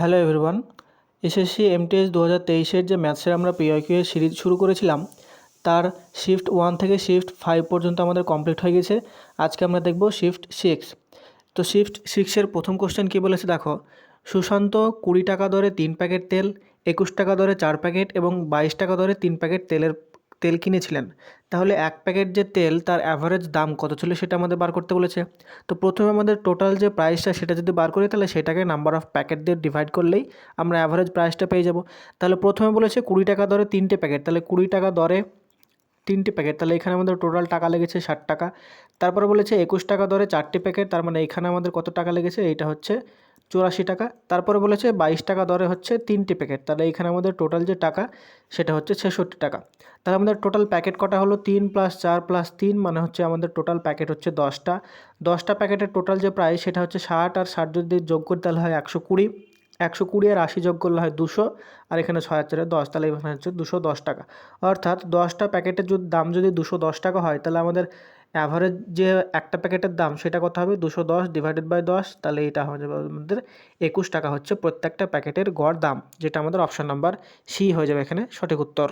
Hello everyone, SSC MTS দু হাজার তেইশের যে ম্যাথসের আমরা পিওয়াইকিউ সিরিজ শুরু করেছিলাম, তার শিফট ওয়ান থেকে শিফট ফাইভ পর্যন্ত আমাদের কমপ্লিট হয়ে গেছে। আজকে আমরা দেখব শিফট সিক্স তো শিফট সিক্সের প্রথম কোশ্চেন কী বলেছে দেখো, সুশান্ত কুড়ি টাকা দরে তিন প্যাকেট তেল, একুশ টাকা দরে চার প্যাকেট এবং বাইশ টাকা দরে তিন প্যাকেট তেলের তেল কিনেছিলেন। তাহলে এক প্যাকেট যে তেল তার অ্যাভারেজ দাম কত ছিল সেটা আমাদের বার করতে বলেছে। তো প্রথমে আমাদের টোটাল যে প্রাইসটা সেটা যদি বার করি তাহলে সেটাকে নাম্বার অফ প্যাকেট দিয়ে ডিভাইড করলেই আমরা অ্যাভারেজ প্রাইসটা পেয়ে যাব। তাহলে প্রথমে বলেছে কুড়ি টাকা দরে তিনটে প্যাকেট তাহলে কুড়ি টাকা দরে তিনটে প্যাকেট তাহলে এখানে আমাদের টোটাল টাকা লেগেছে ষাট টাকা। তারপরে বলেছে একুশ টাকা দরে চারটে প্যাকেট তার মানে এখানে আমাদের কত টাকা লেগেছে? এইটা হচ্ছে চুরাশি টাকা, তারপরে বলেছে বাইশ টাকা দরে হচ্ছে তিনটি প্যাকেট। তাহলে এখানে আমাদের টোটাল যে টাকা, সেটা হচ্ছে ছেষট্টি টাকা। তাহলে আমাদের টোটাল প্যাকেট কটা হলো? তিন প্লাস চার প্লাস তিন মানে হচ্ছে আমাদের টোটাল প্যাকেট হচ্ছে দশটা। দশটা প্যাকেটের টোটাল যে প্রাইস সেটা হচ্ছে ষাট আর ষাট যদি যোগ করতে তাহলে হয় একশো কুড়ি। একশো কুড়ি আর আশি যোগ করলে হয় দুশো, আর এখানে ছয় হাজারে দশ, তাহলে এখানে হচ্ছে দুশো দশ টাকা। অর্থাৎ দশটা প্যাকেটের যদি দাম যদি দুশো দশ টাকা হয়, তাহলে আমাদের অ্যাভারেজ যে একটা প্যাকেটের দাম, সেটা কত হবে? দুশো দশ ডিভাইডেড বাই দশ, তাহলে এটা হয়ে যাবে আমাদের একুশ টাকা হচ্ছে প্রত্যেকটা প্যাকেটের গড় দাম, যেটা আমাদের অপশান নাম্বার সি হয়ে যাবে এখানে সঠিক উত্তর।